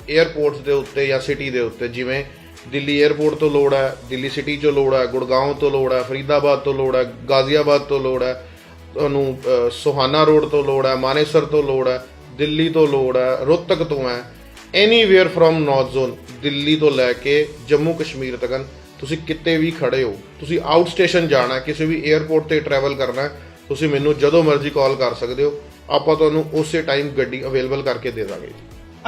S1: ਏਅਰਪੋਰਟਸ ਦੇ ਉੱਤੇ ਜਾਂ ਸਿਟੀ ਦੇ ਉੱਤੇ, ਜਿਵੇਂ ਦਿੱਲੀ ਏਅਰਪੋਰਟ ਤੋਂ ਲੋੜ ਹੈ, ਦਿੱਲੀ ਸਿਟੀ ਚੋਂ ਲੋੜ ਹੈ ਗੁੜਗਾਉਂ ਤੋਂ ਲੋੜ ਹੈ, ਫਰੀਦਾਬਾਦ ਤੋਂ ਲੋੜ ਹੈ, ਗਾਜ਼ੀਆਬਾਦ ਤੋਂ ਲੋੜ ਹੈ ਤੁਹਾਨੂੰ ਸੋਹਾਨਾ ਰੋਡ ਤੋਂ ਲੋੜ ਹੈ, ਮਾਨੇਸਰ ਤੋਂ ਲੋੜ ਹੈ, ਦਿੱਲੀ ਤੋਂ ਲੋੜ ਹੈ, ਰੋਹਤਕ ਤੋਂ ਹੈ anywhere from north zone Delhi ਤੋਂ ਲੈ ਕੇ ਜੰਮੂ ਕਸ਼ਮੀਰ ਤੱਕ, ਤੁਸੀਂ ਕਿਤੇ ਵੀ ਖੜੇ ਹੋ, ਤੁਸੀਂ ਆਊਟ ਸਟੇਸ਼ਨ ਜਾਣਾ, ਕਿਸੇ ਵੀ ਏਅਰਪੋਰਟ ਤੇ ਟਰੈਵਲ ਕਰਨਾ, ਤੁਸੀਂ ਮੈਨੂੰ ਜਦੋਂ ਮਰਜ਼ੀ ਕਾਲ ਕਰ ਸਕਦੇ ਹੋ, ਆਪਾਂ ਤੁਹਾਨੂੰ ਉਸੇ ਟਾਈਮ ਗੱਡੀ ਅਵੇਲੇਬਲ ਕਰਕੇ ਦੇ ਦਾਂਗੇ।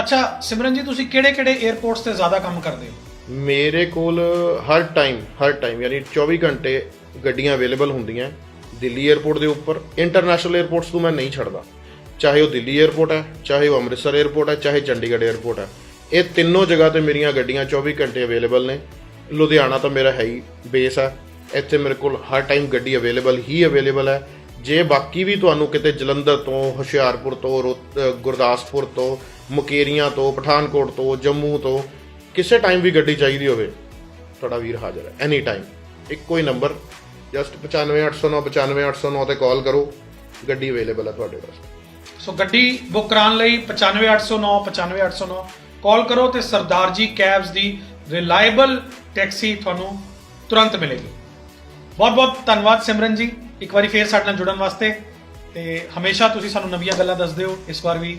S2: ਅੱਛਾ, ਸਿਮਰਨ ਜੀ, ਤੁਸੀਂ ਕਿਹੜੇ-ਕਿਹੜੇ 에ਅਰਪੋਰਟਸ ਤੇ ਜ਼ਿਆਦਾ ਕੰਮ ਕਰਦੇ ਹੋ?
S1: ਮੇਰੇ ਕੋਲ ਹਰ ਟਾਈਮ ਹਰ ਟਾਈਮ ਯਾਨੀ 24 ਘੰਟੇ ਗੱਡੀਆਂ ਅਵੇਲੇਬਲ ਹੁੰਦੀਆਂ ਦਿੱਲੀ 에ਅਰਪੋਰਟ ਦੇ ਉੱਪਰ। ਇੰਟਰਨੈਸ਼ਨਲ 에ਅਰਪੋਰਟਸ ਨੂੰ ਮੈਂ ਨਹੀਂ ਛੱਡਦਾ। ਚਾਹੇ ਉਹ ਦਿੱਲੀ 에ਅਰਪੋਰਟ ਹੈ, ਚਾਹੇ ਉਹ ਅੰਮ੍ਰਿਤਸਰ 에ਅਰਪੋਰਟ ਹੈ, ਚਾਹੇ ਚੰਡੀਗੜ੍ਹ 에ਅਰਪੋਰਟ ਹੈ। ਇਹ ਤਿੰਨੋਂ ਜਗ੍ਹਾ ਤੇ ਮੇਰੀਆਂ ਗੱਡੀਆਂ 24 ਘੰਟੇ ਅਵੇਲੇਬਲ ਨੇ। ਲੁਧਿਆਣਾ ਤਾਂ ਮੇਰਾ ਹੈ ਹੀ ਬੇਸ ਹੈ। ਇੱਥੇ ਮੇਰੇ ਕੋਲ ਹਰ ਟਾਈਮ ਗੱਡੀ ਅਵੇਲੇਬਲ ਹੀ ਅਵੇਲੇਬਲ ਹੈ। ਜੇ ਬਾਕੀ ਵੀ ਤੁਹਾਨੂੰ ਕਿਤੇ ਜਲੰਧਰ ਤੋਂ, ਹੁਸ਼ਿਆਰਪੁਰ ਤੋਂ ਗੁਰਦਾਸਪੁਰ ਤੋਂ ਮੁਕੇਰੀਆਂ ਤੋਂ, ਪਠਾਨਕੋਟ ਤੋਂ, ਜੰਮੂ ਤੋਂ, ਕਿਸੇ ਟਾਈਮ ਵੀ ਗੱਡੀ ਚਾਹੀਦੀ ਹੋਵੇ, ਤੁਹਾਡਾ ਵੀਰ ਹਾਜ਼ਰ ਹੈ ਐਨੀ ਟਾਈਮ ਇੱਕੋ ਹੀ ਨੰਬਰ ਜਸਟ 95809 95809 ਤੇ ਕਾਲ ਕਰੋ, ਗੱਡੀ ਅਵੇਲੇਬਲ ਹੈ ਤੁਹਾਡੇ ਵਾਸਤੇ
S2: ਸੋ ਗੱਡੀ ਬੁੱਕ ਕਰਾਉਣ ਲਈ 95809 95809 ਕਾਲ ਕਰੋ ਤੇ ਸਰਦਾਰ ਜੀ ਕੈਬਸ ਦੀ ਰਿਲਾਇਬਲ ਟੈਕਸੀ ਤੁਹਾਨੂੰ ਤੁਰੰਤ ਮਿਲੇਗੀ। ਬਹੁਤ ਬਹੁਤ ਧੰਨਵਾਦ ਸਿਮਰਨ ਜੀ, ਇੱਕ ਵਾਰੀ ਫੇਰ ਸਾਡੇ ਨਾਲ ਜੁੜਨ ਵਾਸਤੇ, ਤੇ ਹਮੇਸ਼ਾ ਤੁਸੀਂ ਸਾਨੂੰ ਨਵੀਆਂ ਗੱਲਾਂ ਦੱਸਦੇ ਹੋ, ਇਸ ਵਾਰ ਵੀ